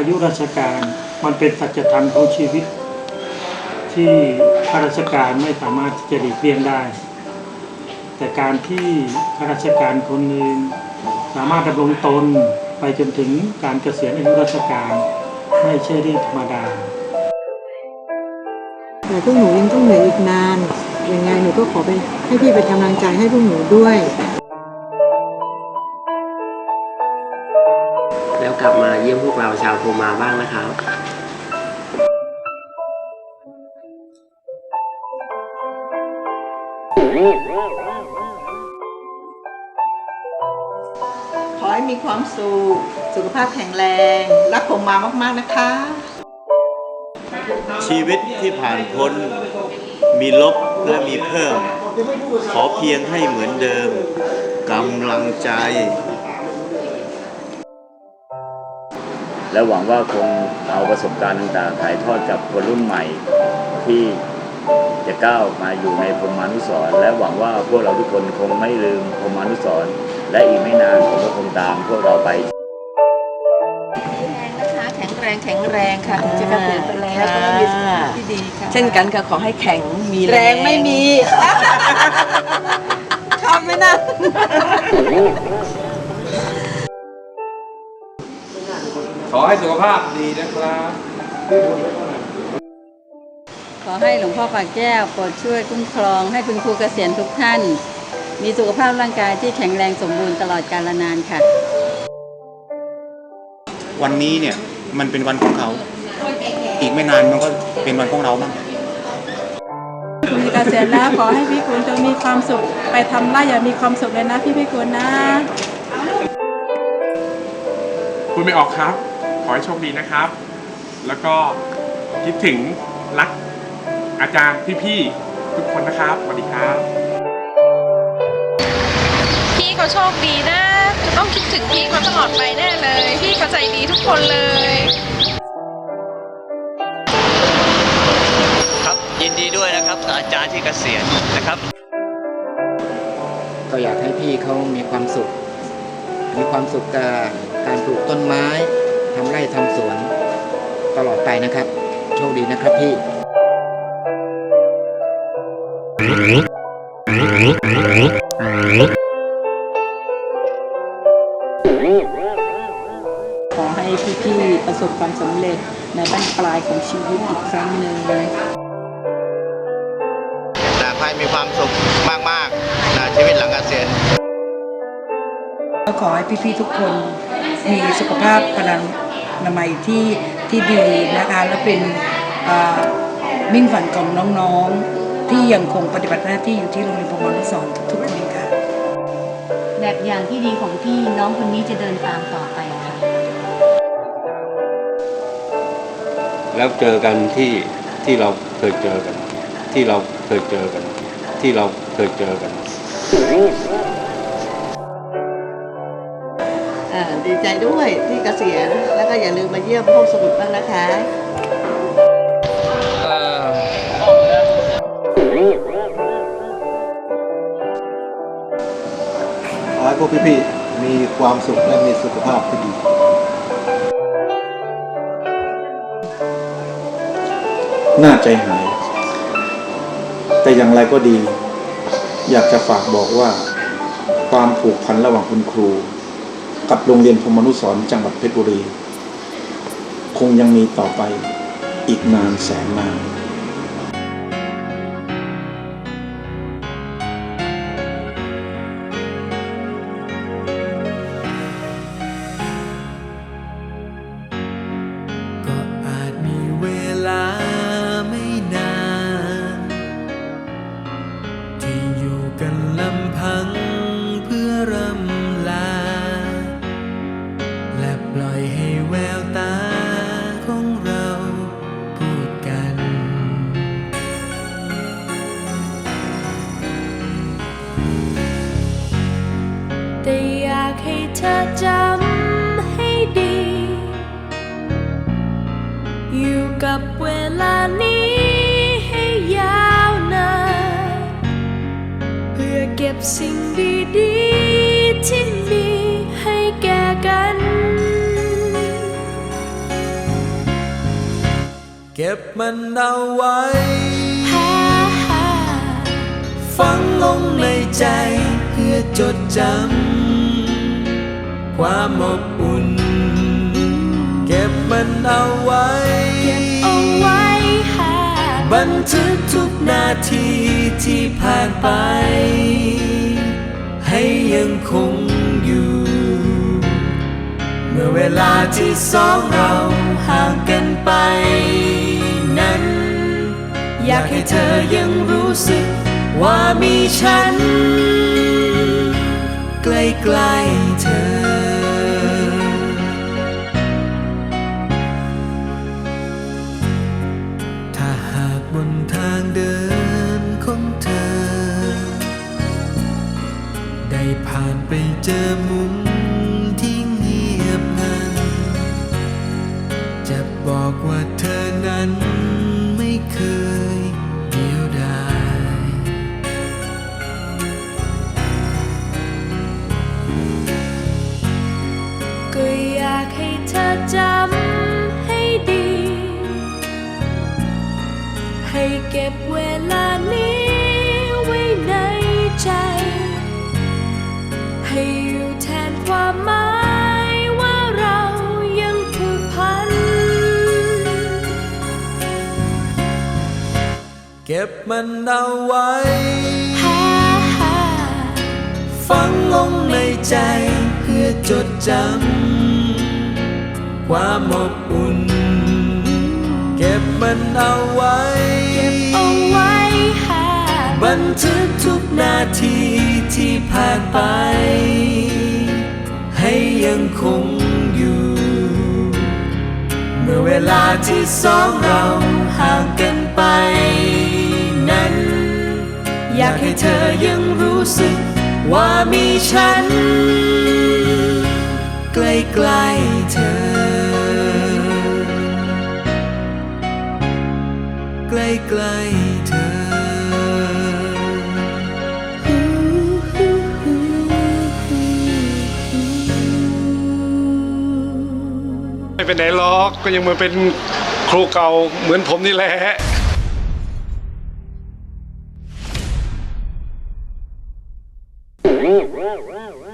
อายุราชการ มันเป็นสัจธรรมของชีวิต ที่ข้าราชการไม่สามารถที่จะหลีกเลี่ยงได้ แต่การที่ข้าราชการคนหนึ่งสามารถดำรงตนไปจนถึงการเกษียณอายุราชการไม่ใช่เรื่องธรรมดา แต่พวกหนูยังต้องเหนื่อยอีกนานยังไงหนูก็ขอไปให้พี่เป็นกำลังใจให้พวกหนูด้วย กลับมาเยี่ยมพวกเราชาวภูมาบ้างนะครับ ขอให้มีความสุข สุขภาพแข็งแรง รักผมมามากๆนะคะ ชีวิตที่ผ่านพ้นมีลบและมีเพิ่ม ขอเพียงให้เหมือนเดิมกำลังใจ และหวังว่าคงเอาประสบการณ์ต่างๆถ่ายทอดกับคนรุ่นใหม่ที่จะก้าวมาอยู่ในพรหมานุสรณ์และหวังว่าพวกเราทุกคนคงไม่ลืมพรหมานุสรณ์และอีกไม่นานผมก็คงตามพวกเราไปนะคะแข็งแรงแข็งแรงค่ะถึงจะเกษียณไปแล้วก็มีสุขภาพที่ดีค่ะเช่นกันค่ะขอให้แข็งมีแรงไม่มีชอบไหมนะ ขอให้สุขภาพดีนะครับขอให้หลวงพ่อปากแก้วโปรดช่วยคุ้มครองให้คุณครูเกษียณทุกท่าน มีสุขภาพร่างกายที่แข็งแรงสมบูรณ์ตลอดกาลนานค่ะ วันนี้เนี่ยมันเป็นวันของเขา อีกไม่นานมันก็เป็นวันของเราบ้างคุณเกษียณแล้วขอให้พี่คุณจงมีความสุข ไปทำไร่อย่ามีความสุขเลยนะพี่พี่คุณนะ คุณไม่ออกครับข อให้โชคดีนะครับ แล้วก็คิดถึงรักอาจารย์พี่ๆทุกคนนะครับสวัสดีครับ พี่เขาโชคดีนะจะต้องคิดถึงพี่เขาตลอดไปแน่เลย พี่เขาใจดีทุกคนเลย ครับยินดีด้วยนะครับกับอาจารย์ที่เกษียณนะครับ ก็อยากให้พี่เขามีความสุข มีความสุขกับการปลูกต้นไม้ ทำไร่ทำสวนตลอดไปนะครับ โชคดีนะครับพี่ ขอให้พี่ๆประสบความสำเร็จในบั้นปลายของชีวิตอีกครั้งหนึ่งแต่ให้มีความสุขมากๆนะชีวิตหลังเกษียณก็ขอให้พี่ๆทุกคนมีสุขภาพพลัง นามัยที่ที่ดีนะคะและเป็นอ่ามิ่งฝันของน้องๆ ที่ยังคงปฏิบัติหน้าที่อยู่ที่โรงเรียนพรหมนุสรณ์ทุกๆคนค่ะ แบบอย่างที่ดีของพี่น้องคนนี้จะเดินตามต่อไปค่ะ แล้วเจอกันที่ที่เราเคยเจอกัน ที่เราเคยเจอกัน ที่เราเคยเจอกัน อ่าดีใจด้วยที่เกษียณแล้วก็อย่าลืมมาเยี่ยมห้องสมุดบ้างนะคะขอให้พวกพี่ๆมีความสุขและมีสุขภาพที่ดี น่าใจหาย แต่อย่างไรก็ดี อยากจะฝากบอกว่า ความผูกพันระหว่างคุณครู กับโรงเรียนพรมนุสรจังหวัดเพชรบุรี คงยังมีต่อไปอีกนานแสนนาน กับเวลานี้ให้ยาวนานเพื่อเก็บสิ่งดีๆที่มีให้แก่กัน เก็บมันเอาไว้ ฝังลงในใจเพื่อจดจำความอบอุ่น เก็บมันเอาไว้ ไว้หาบันทึกทุกนาทีที่ผ่านไป ให้ยังคงอยู่ เมื่อเวลาที่สองเราห่างกันไป นั้น อยากให้เธอยังรู้สึกว่ามีฉัน ใกล้ๆเธอ ผ่านไปเจอมุมที่เงียบงัน จะบอกว่าเธอนั้นไม่เคยเดียวดายก็อยากให้เธอจำให้ดี ให้เก็บ ก็บมันเอาไว้ฝังลงในใจเพื่อจดจำความอบอุ่น เก็บมันเอาไว้เอาไว้หาบันทึกทุกนาทีที่ผ่านไป ให้ยังคงอยู่ เมื่อเวลาที่สองเราห่างกันไปนั้น อยากให้เธอยังรู้สึก ว่ามีฉัน ใกล้ๆเธอ ใกล้ๆเธอไม่เป็นไหนหรอกก็ยังเหมาเป็นครูเก่าเหมือนผมนี่แหละ Roar, roar, roar, roar.